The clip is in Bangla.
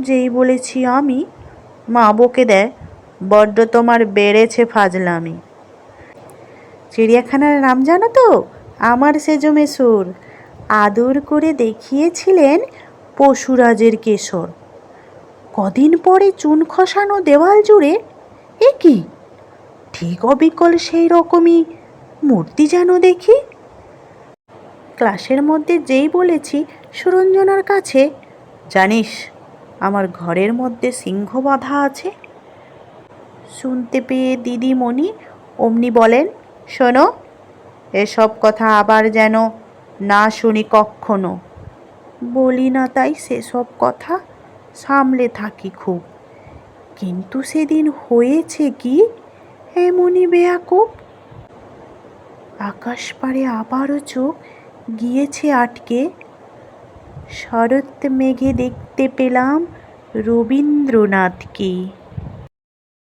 যেই বলেছি আমি, মা বকে দেয়, বড্ড তোমার বেড়েছে ফাজলামি। চিড়িয়াখানার নাম জানো তো? আমার সেজো মেসুর। আদর করে দেখিয়েছিলেন পশুরাজের কেশর। কদিন পরে চুন খসানো দেওয়াল জুড়ে এ কি? ঠিক অবিকল সেই রকমই মূর্তি যেন দেখি। ক্লাসের মধ্যে যেই বলেছি, সুরঞ্জনার কাছে, জানিস আমার ঘরের মধ্যে সিংহ বাঁধা আছে? শুনতে পেয়ে দিদিমণি অমনি বলেন, শোনো, এসব কথা আবার যেন না শুনি কক্ষণো বলি না তাই সেসব কথা সামলে থাকি খুব। কিন্তু সেদিন হয়েছে কি? এমনই বেয়াকুব। আকাশ পাড়ে আবারও চোখ গিয়েছে আটকে। শরৎ মেঘে দেখতে পেলাম रवींद्रनाथ की